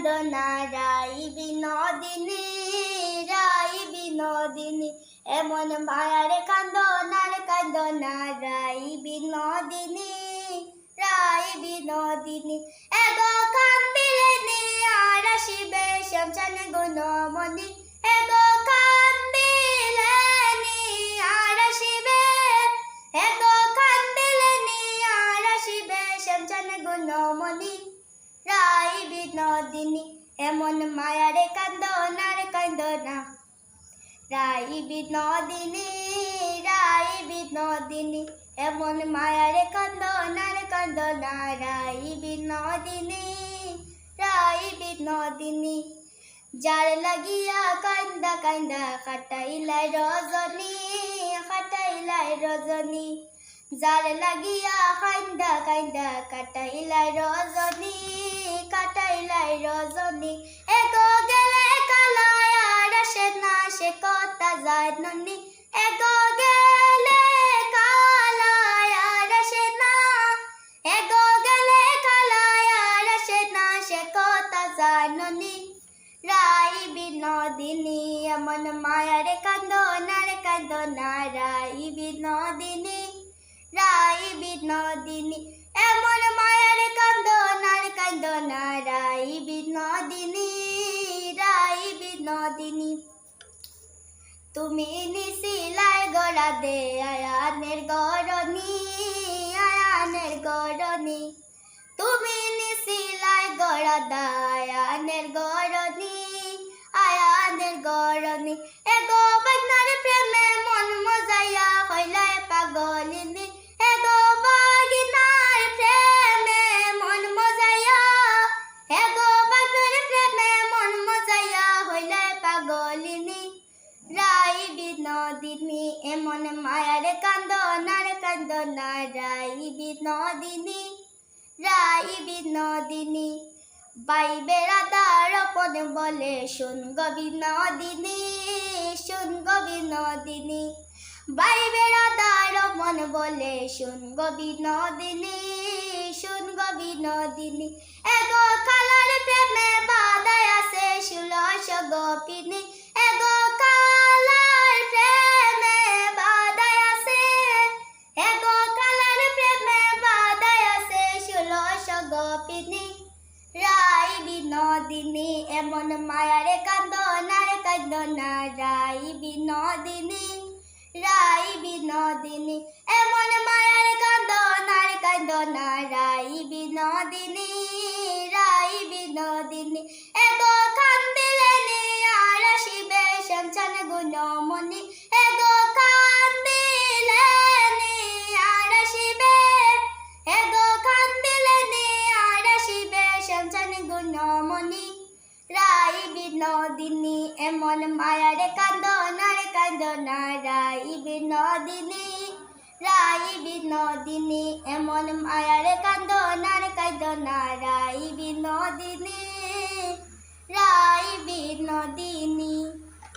কান্দনা রাই বিনোদিনী রাই বিনোদিনী এমন মায়ার কান্দনার কান্দনা রাই বিনোদিনী রাই বিনোদিনী এগো কান্দিলে আর আসিবে শ্যামচান গুণমণি, এগো কান্দিলে আর আসিবে, এগো কান্দিলে আর আসিবে শ্যামচান গুণমণি। রাই বিনোদিনী এমন মায়ারে কান্দনার কান্দনা রাই বিনোদিনী রাই বিনোদিনী এমন মায়ারে কান্দনার কান্দনা রাই বিনোদিনী রাই বিনোদিনী যার লাগিয়া কান্দা কান্দা কাটাইলাই রজনী কাটাইলাই রজনী। যার লাগিয়া কান্দা কান্দা কাটাইলাই রজনী কাটাইলাই রজনী। এগো গেলে কালায় আর আসে না, সে কথা যায় ননি। এগো গেলে কালায় আর আসে না এগো গেলে কালায় আর আসে না, সে কথা যায় ননি। রাই বিনোদিনী, এমন মায়ার কান্দনার কান্দনা, রাই বিনোদিনী। রাই বিনোদিনী, এমন মায়ার কান্দনার কান্দনা রাই বিনোদিনী রাই বিনোদিনী। তুমি নিশিলাই গড়া দে, আয়ানের গরনি আয়ানের গরনি তুমি নিশিলাই গড়া গরনি আয়ানের গরনি এগো বাগনার এমন মায়ার কান্দনার কান্দনা রাই বিনোদিনী রাই বিনোদিনী বাই বেড়াদার পন বলে, শুন গবি নদিনী, শুন গবি নদিনী। বাই বেড়াদার মন বলে, শুন গো নদিনী, শুন গবি বিনোদিনী এগো কালার প্রেমে বাদায় আছে সুলস গোপিনী। গোপিনী। রাই বিনোদিনী এমন মায়ারে কান্দনার কান্দনা রাই বিনোদিনী রাই বিনোদিনী এমন মায়ার কান্দনার কান্দনা রাই বিনোদিনী রাই বিনোদিনী গুণমণি রাই বিনোদিনী, এমন মায়ারে কান্দনার কান্দনা রাই বিনোদিনী রাই বিনোদিনী, এমন মায়ারে কান্দনার কান্দনা রাই বিনোদিনী রাই বিনোদিনী।